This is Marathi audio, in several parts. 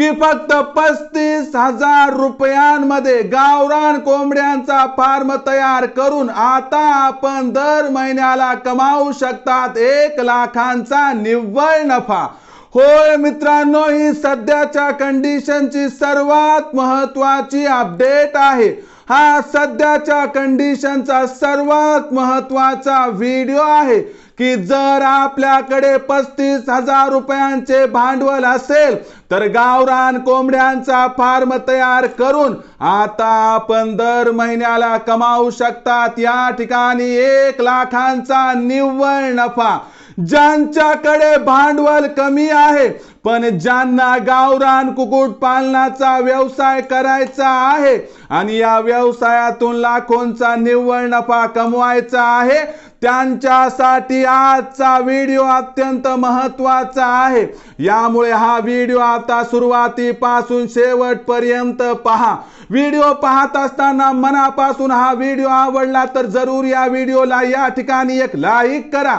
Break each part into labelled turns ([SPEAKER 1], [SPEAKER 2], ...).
[SPEAKER 1] की फक्त पस्तीस हजार रुपयांमध्ये गावरान कोंबड्यांचा फार्म तयार करून आता आपण दर महिन्याला कमावू शकतात एक लाखांचा निव्वळ नफा. होय मित्रांनो ही सध्याच्या कंडिशनची सर्वात महत्वाची अपडेट आहे. हा सध्याच्या कंडिशनचा सर्वात महत्त्वाचा व्हिडिओ आहे. की जर आपल्याकडे पस्तीस हजार रुपयांचे भांडवल असेल तर गावरान कोंबड्यांचा फार्म तयार करून आता आपण दर महिन्याला कमावू शकतात. या ठिकाणी एक लाखांचा निव्वळ नफा. ज्यांच्याकडे भांडवल कमी आहे पण ज्यांना गावरान कुकुट पालनाचा व्यवसाय करायचा आहे आणि या व्यवसायातून लाखोंचा निव्वळ नफा कमवायचा आहे त्यांच्यासाठी आजचा व्हिडिओ अत्यंत महत्त्वाचा आहे. यामुळे हा व्हिडिओ आता सुरुवातीपासून शेवटपर्यंत पहा. व्हिडिओ पाहत असताना मनापासून हा व्हिडिओ आवडला तर जरूर या व्हिडिओला या ठिकाणी एक लाईक करा.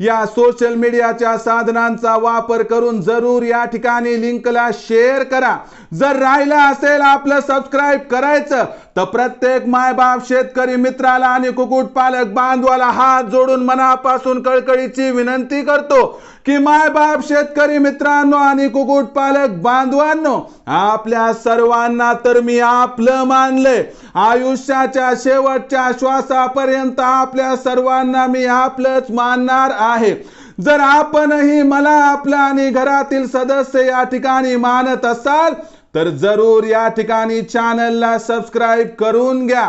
[SPEAKER 1] या सोशल मीडियाच्या साधनांचा वापर करून जरूर या ठिकाणी लिंकला शेअर करा. जर राहिलं असेल आपलं सबस्क्राईब करायचं तर प्रत्येक मायबाप शेतकरी मित्राला आणि कुकुट पालक बांधवाला हात जोडून मनापासून कळकळीची विनंती करतो. की मायबाप शेतकरी मित्रांनो आणि कुकुट पालक बांधवांनो आपल्या सर्वांना तर मी आपलं मानलंय. आयुष्याच्या शेवटच्या श्वासापर्यंत आपल्या सर्वांना मी आपलंच मानणार आहे. जर आपणही मला आपलं आणि घरातील सदस्य या ठिकाणी मानत असाल तर जरूर या ठिकाणी चॅनलला सबस्क्राईब करून घ्या.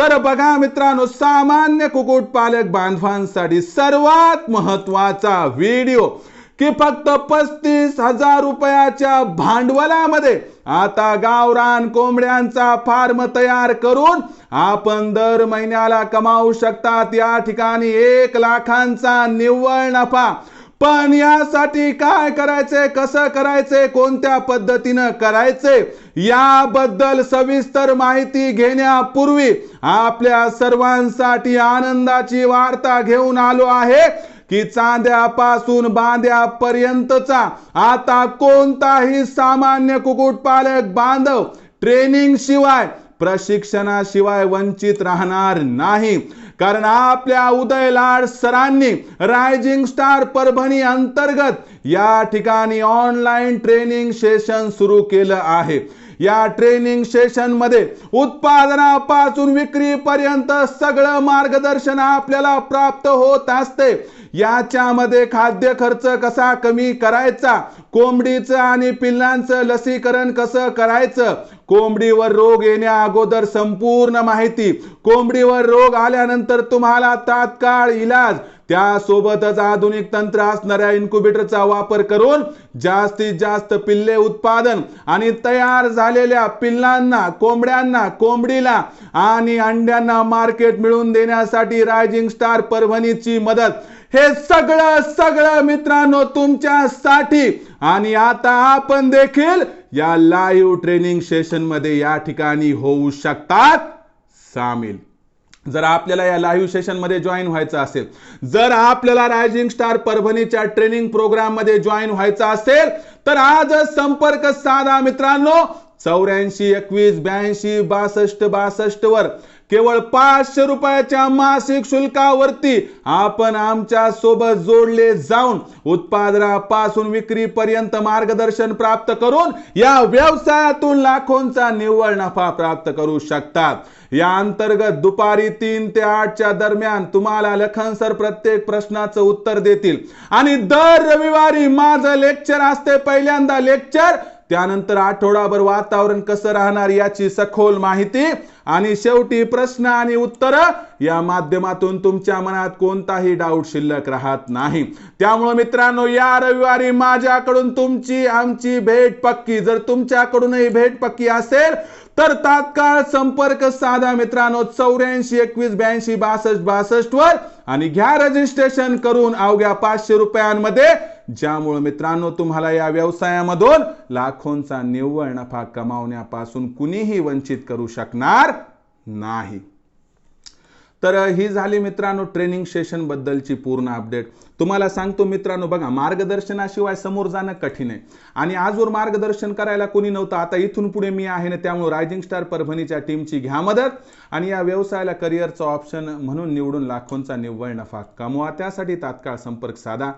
[SPEAKER 1] तर बघा मित्रांनो सामान्य कुक्कुटपालक बांधवांसाठी सर्वात महत्त्वाचा व्हिडिओ की फक्त पस्तीस हजार रुपयाच्या भांडवलामध्ये आता गावरान कोंबड्यांचा फार्म तयार करून आपण दर महिन्याला कमावू शकतात. या ठिकाणी एक लाखांचा निव्वळ नफा पण यासाठी काय करायचे कसं करायचे कोणत्या पद्धतीनं करायचे याबद्दल सविस्तर माहिती घेण्यापूर्वी आपल्या सर्वांसाठी आनंदाची वार्ता घेऊन आलो आहे की चांद्यापासून बांद्यापर्यंतचा आता कोणताही सामान्य कुक्कुटपालक बांधव ट्रेनिंग शिवाय प्रशिक्षणाशिवाय वंचित राहणार नाही. कारण आपल्या उदय लाड सरांनी रायझिंग स्टार परभणी अंतर्गत या ठिकाणी ऑनलाईन ट्रेनिंग सेशन सुरू केलं आहे. या ट्रेनिंग सेशनमध्ये उत्पादनापासून विक्रीपर्यंत सगळं मार्गदर्शन आपल्याला प्राप्त होत असते. याच्यामध्ये खाद्य खर्च कसा कमी करायचा? कोंबडीचं आणि पिल्लांचं लसीकरण कसं करायचं? कोंबडीवर रोग येण्या अगोदर संपूर्ण माहिती. कोंबडीवर रोग आल्यानंतर तुम्हाला तात्काळ इलाज. त्यासोबतच आधुनिक तंत्र असणाऱ्या इन्क्युबेटरचा वापर करून जास्तीत जास्त पिल्ले उत्पादन आणि तयार झालेल्या पिल्लांना कोंबड्यांना कोंबडीला आणि अंड्यांना मार्केट मिळवून देण्यासाठी रायझिंग स्टार परभणीची मदत. हे सगळं सगळं मित्रांनो तुमच्यासाठी. आणि आता आपण देखील या लाईव्ह ट्रेनिंग सेशनमध्ये या ठिकाणी होऊ शकतात सामील. जर आपल्याला या लाईव्ह सेशनमध्ये जॉईन व्हायचं असेल जर आपल्याला रायझिंग स्टार परभणीच्या ट्रेनिंग प्रोग्राममध्ये जॉईन व्हायचं असेल तर आज संपर्क साधा मित्रांनो. चौऱ्याऐंशी एकवीस ब्याऐंशी बासष्ट बासष्ट वर. केवळ पाचशे रुपयाच्या मासिक शुल्कावरती आपण आमच्यासोबत जोडले जाऊन उत्पादनापासून विक्रीपर्यंत मार्गदर्शन प्राप्त करून या व्यवसायातून लाखोंचा निव्वळ नफा प्राप्त करू शकतात. या अंतर्गत दुपारी तीन ते आठच्या दरम्यान तुम्हाला लखन सर प्रत्येक प्रश्नाचं उत्तर देतील. आणि दर रविवारी माझं लेक्चर असते पहिल्यांदा लेक्चर त्यानंतर आठवडाभर वातावरण कसं राहणार याची सखोल माहिती आणि शेवटी प्रश्न आणि उत्तर. या माध्यमातून तुमच्या मनात कोणताही डाऊट शिल्लक राहत नाही. त्यामुळे मित्रांनो या रविवारी माझ्याकडून तुमची आमची भेट पक्की. जर तुमच्याकडूनही भेट पक्की असेल तर तात्काळ संपर्क साधा मित्रांनो चौऱ्याऐंशी एकवीस ब्याऐंशी बासष्ट बासष्ट वर आणि घ्या रजिस्ट्रेशन करून अवघ्या पाचशे रुपयांमध्ये ज्यामुळे मित्रांनो तुम्हाला या व्यवसायामधून लाखोंचा निव्वळ नफा कमावण्यापासून कुणीही वंचित करू शकणार नाही. तर ही झाली मित्रांनो ट्रेनिंग सेशन बद्दलची पूर्ण अपडेट. तुम्हाला सांगतो मित्रांनो बघा मार्गदर्शनाशिवाय समोर जाणं कठीण आहे. आणि आजवर मार्गदर्शन करायला कोणी नव्हतं आता इथून पुढे मी आहे ना त्यामुळे रायझिंग स्टार परभणीच्या टीमची घ्या मदत. आणि या व्यवसायाला करिअरचं ऑप्शन म्हणून निवडून लाखोंचा निव्वळ नफा कमवा. त्यासाठी तात्काळ संपर्क साधा.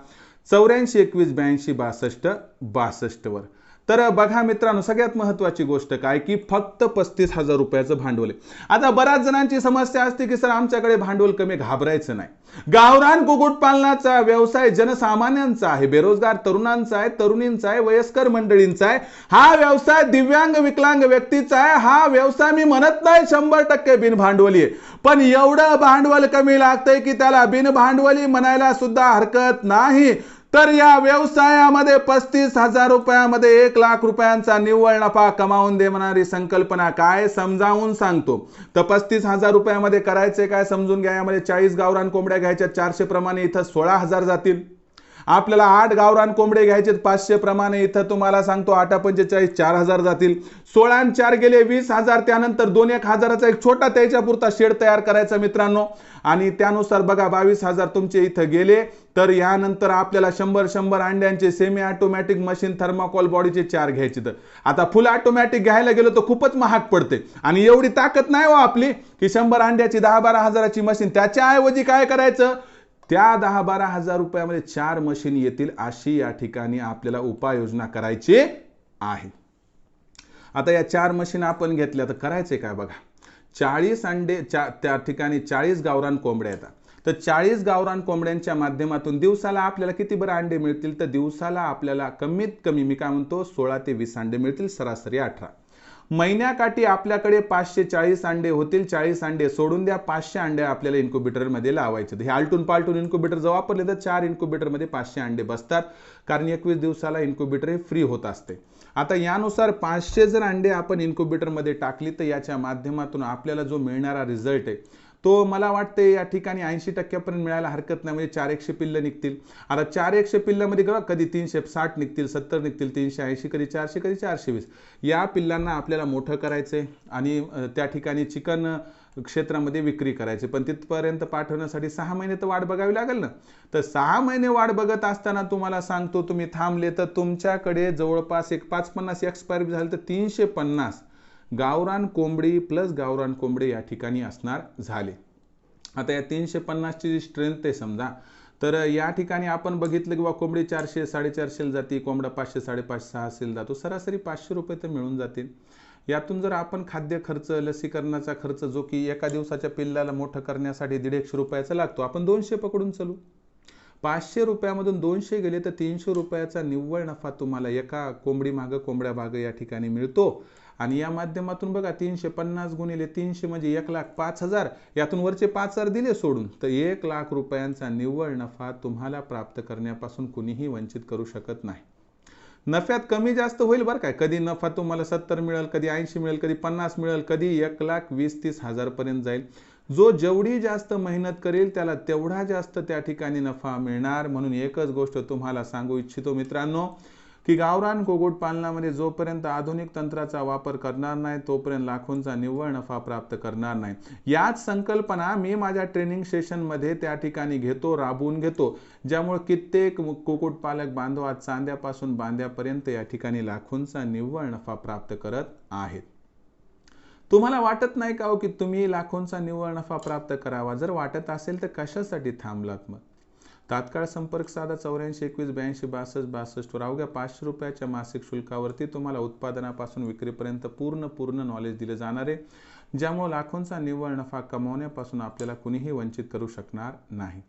[SPEAKER 1] चौऱ्याऐंशी एकवीस ब्याऐंशी बासष्ट बासष्टवर. तर बघा मित्रांनो सगळ्यात महत्त्वाची गोष्ट काय की फक्त पस्तीस हजार रुपयाचं भांडवल आहे. आता बऱ्याच जणांची समस्या असते की सर आमच्याकडे भांडवल कमी घाबरायचं नाही. गावरान कुक्कुटपालनाचा व्यवसाय जनसामान्यांचा आहे बेरोजगार तरुणांचा आहे तरुणींचा आहे वयस्कर मंडळींचा आहे. हा व्यवसाय दिव्यांग विकलांग व्यक्तीचा आहे. हा व्यवसाय मी म्हणत नाही शंभर टक्के बिनभांडवली आहे. पण एवढं भांडवल कमी लागतंय की त्याला बिनभांडवली म्हणायला सुद्धा हरकत नाही. तर या व्यवसायामध्ये पस्तीस हजार रुपयामध्ये एक लाख रुपयांचा निव्वळ नफा कमावून देणारी संकल्पना काय समजावून सांगतो. तर पस्तीस हजार रुपयामध्ये करायचे काय समजून घ्या. यामध्ये चाळीस गावरान कोंबड्या घ्यायच्या. चारशे प्रमाणे इथं सोळा हजार जातील. आपल्याला आठ गावरान कोंबडे घ्यायचे पाचशे प्रमाणे इथं तुम्हाला सांगतो आठा पंचेचाळीस चार हजार जातील. सोळा आणि चार गेले वीस हजार त्यानंतर दोन एक हजाराचा एक छोटा त्याच्यापुरता शेड तयार करायचा मित्रांनो. आणि त्यानुसार बघा बावीस हजार तुमचे इथं गेले. तर यानंतर आपल्याला शंभर शंभर अंड्यांचे सेमी ऑटोमॅटिक मशीन थर्माकॉल बॉडीचे चार घ्यायचे तर आता फुल ऑटोमॅटिक घ्यायला गेलो तर खूपच महाग पडते. आणि एवढी ताकद नाही हो आपली की शंभर अंड्याची दहा बारा हजाराची मशीन त्याच्याऐवजी काय करायचं? त्या दहा बारा हजार रुपयामध्ये चार मशीन येतील अशी या ठिकाणी आपल्याला उपाययोजना करायची आहे. आता या चार मशीन आपण घेतल्या तर करायचे काय बघा? चाळीस अंडे चा त्या ठिकाणी चाळीस गावरान कोंबड्या येतात. तर चाळीस गावरान कोंबड्यांच्या माध्यमातून दिवसाला आपल्याला किती बरं अंडे मिळतील? तर दिवसाला आपल्याला कमीत कमी मी काय म्हणतो सोळा ते वीस अंडे मिळतील सरासरी अठरा. महिन्याकाठी आपल्याकडे पाचशे चाळीस अंडे होतील चाळीस अंडे सोडून द्या पाचशे अंडे आपल्याला इन्क्युबेटरमध्ये लावायचे. हे आलटून पालटून इन्क्युबेटर जर वापरले तर चार इन्क्युबेटरमध्ये पाचशे अंडे बसतात. कारण एकवीस दिवसाला इन्क्युबेटर हे फ्री होत असते. आता यानुसार पाचशे जर अंडे आपण इन्क्युबेटरमध्ये टाकली तर याच्या माध्यमातून आपल्याला जो मिळणारा रिझल्ट आहे तो मला वाटते या ठिकाणी ऐंशी टक्क्यापर्यंत मिळायला हरकत नाही. म्हणजे चार एकशे पिल्लं निघतील. आता चार एकशे पिल्लामध्ये बघा कधी तीनशे साठ निघतील सत्तर निघतील तीनशे ऐंशी कधी चारशे कधी चारशे वीस. या पिल्लांना आपल्याला मोठं करायचं आहे आणि त्या ठिकाणी चिकन क्षेत्रामध्ये विक्री करायची पण तिथपर्यंत पाठवण्यासाठी सहा महिने तर वाट बघावी लागेल ना? तर सहा महिने वाट बघत असताना तुम्हाला सांगतो तुम्ही थांबले तर तुमच्याकडे जवळपास एक पाच पन्नास एक्सपायर झाले तर तीनशे पन्नास गावरान कोंबडी प्लस गावरान कोंबडी या ठिकाणी असणार झाले. आता या तीनशे पन्नासची जी स्ट्रेंथ आहे समजा तर या ठिकाणी आपण बघितलं किंवा कोंबडी चारशे साडेचारशेला जाते कोंबडा पाचशे साडेपाचशे सहाशेला जातो. सरासरी पाचशे रुपये तर मिळून जातील. यातून जर आपण खाद्य खर्च लसीकरणाचा खर्च जो की एका दिवसाच्या पिल्लाला मोठं करण्यासाठी दीड एकशे रुपयाचा लागतो आपण दोनशे पकडून चलू. पाचशे रुपयामधून दोनशे गेले तर तीनशे रुपयाचा निव्वळ नफा तुम्हाला एका कोंबडी मागं कोंबड्या भाग या ठिकाणी मिळतो. आणि या माध्यमातून बघा तीनशे पन्नास गुणिले तीनशे म्हणजे एक लाख पाच हजार. यातून वरचे पाच हजार दिले सोडून. तर एक लाख रुपयांचा निव्वळ नफा तुम्हाला प्राप्त करण्यापासून कुणीही वंचित करू शकत नाही. नफ्यात कमी जास्त होईल बरं काय. कधी नफा तुम्हाला सत्तर मिळेल कधी ऐंशी मिळेल कधी पन्नास मिळेल कधी एक लाख वीस तीस हजारपर्यंत जाईल. जो जेवढी जास्त मेहनत करेल त्याला तेवढा जास्त त्या ठिकाणी नफा मिळणार म्हणून एकच गोष्ट तुम्हाला सांगू इच्छितो मित्रांनो. की गावरान कुक्कुटपालनामध्ये जोपर्यंत आधुनिक तंत्राचा वापर करणार नाही तोपर्यंत लाखोंचा निव्वळ नफा प्राप्त करणार नाही. याच संकल्पना मी माझ्या ट्रेनिंग सेशनमध्ये त्या ठिकाणी घेतो राबवून घेतो ज्यामुळे कित्येक कुक्कुटपालक बांधव आज चांद्यापासून बांध्यापर्यंत या ठिकाणी लाखोंचा निव्वळ नफा प्राप्त करत आहेत. तुम्हाला वाटत नाही का हो की तुम्ही लाखोंचा निव्वळ नफा प्राप्त करावा? जर वाटत असेल तर कशासाठी थांबलात मग? तात्काळ संपर्क साधा चौऱ्याऐंशी एकवीस ब्याऐंशी बासष्ट बासष्टवर अवघ्या पाचशे रुपयाच्या मासिक शुल्कावरती तुम्हाला उत्पादनापासून विक्रीपर्यंत पूर्ण पूर्ण नॉलेज दिले जाणार आहे ज्यामुळे लाखोंचा निव्वळ नफा कमावण्यापासून आपल्याला कुणीही वंचित करू शकणार नाही.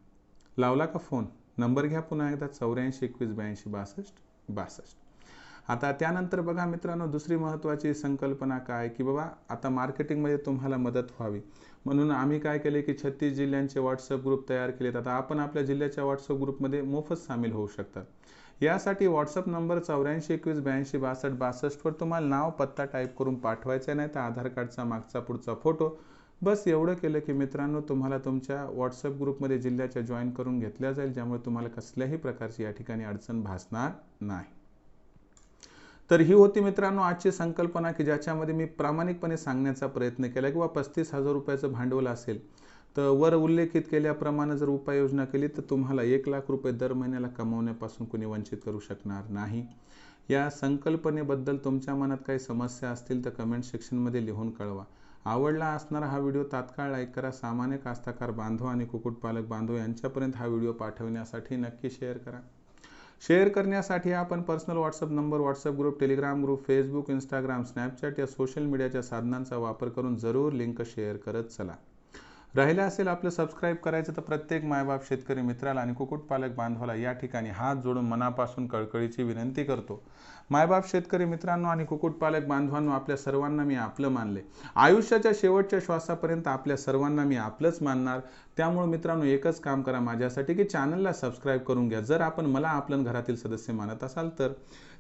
[SPEAKER 1] लावला का फोन नंबर घ्या पुन्हा एकदा चौऱ्याऐंशी एकवीस ब्याऐंशी बासष्ट बासष्ट. आता त्यानंतर बघा मित्रांनो दुसरी महत्त्वाची संकल्पना काय? की बाबा आता मार्केटिंगमध्ये तुम्हाला मदत व्हावी. म्हणून आम्ही काय केले की छत्तीस जिल्ह्यांचे व्हॉट्सअप ग्रुप तयार केलेत. आता आपण आपल्या जिल्ह्याच्या व्हॉट्सअप ग्रुपमध्ये मोफत सामील होऊ शकतात. यासाठी व्हॉट्सअप नंबर चौऱ्याऐंशी एकवीस ब्याऐंशी बासष्ट बासष्टवर तुम्हाला नाव पत्ता टाईप करून पाठवायचा नाही तर आधार कार्डचा मागचा पुढचा फोटो. बस एवढं केलं की मित्रांनो तुम्हाला तुमच्या व्हॉट्सअप ग्रुपमध्ये जिल्ह्याच्या जॉईन करून घेतल्या जाईल ज्यामुळे तुम्हाला कसल्याही प्रकारची या ठिकाणी अडचण भासणार नाही. तर ही होती मित्रांनो आजची संकल्पना की ज्याच्यामध्ये मी प्रामाणिकपणे सांगण्याचा प्रयत्न केला किंवा पस्तीस हजार रुपयाचं भांडवल असेल तर वर उल्लेखित केल्याप्रमाणे जर उपाययोजना केली तर तुम्हाला एक लाख रुपये दर महिन्याला कमावण्यापासून कोणी वंचित करू शकणार नाही. या संकल्पनेबद्दल तुमच्या मनात काही समस्या असतील तर कमेंट सेक्शनमध्ये लिहून कळवा. आवडला असणारा हा व्हिडिओ तात्काळ लाईक करा. सामान्य कास्ताकार बांधव आणि कुक्कुटपालक बांधव यांच्यापर्यंत हा व्हिडिओ पाठवण्यासाठी नक्की शेअर करा. शेअर करण्यासाठी आपण personal WhatsApp number WhatsApp group Telegram group Facebook Instagram Snapchat या सोशल मीडियाच्या साधनांचा वापर करून जरूर लिंक शेअर करत चला. राहिलं असेल आपलं सबस्क्राईब करायचं तर प्रत्येक मायबाप शेतकरी मित्राला आणि कुक्कुटपालक बांधवाला या ठिकाणी हात जोडून मनापासून कळकळीची विनंती करतो. मायबाप शेतकरी मित्रांनो आणि कुक्कुटपालक बांधवांनो आपल्या सर्वांना मी आपलं मानले. आयुष्याच्या शेवटच्या श्वासापर्यंत आपल्या सर्वांना मी आपलंच मानणार. त्यामुळे मित्रांनो एकच काम करा माझ्यासाठी की चॅनलला सबस्क्राईब करून घ्या. जर आपण मला आपलं घरातील सदस्य मानत असाल तर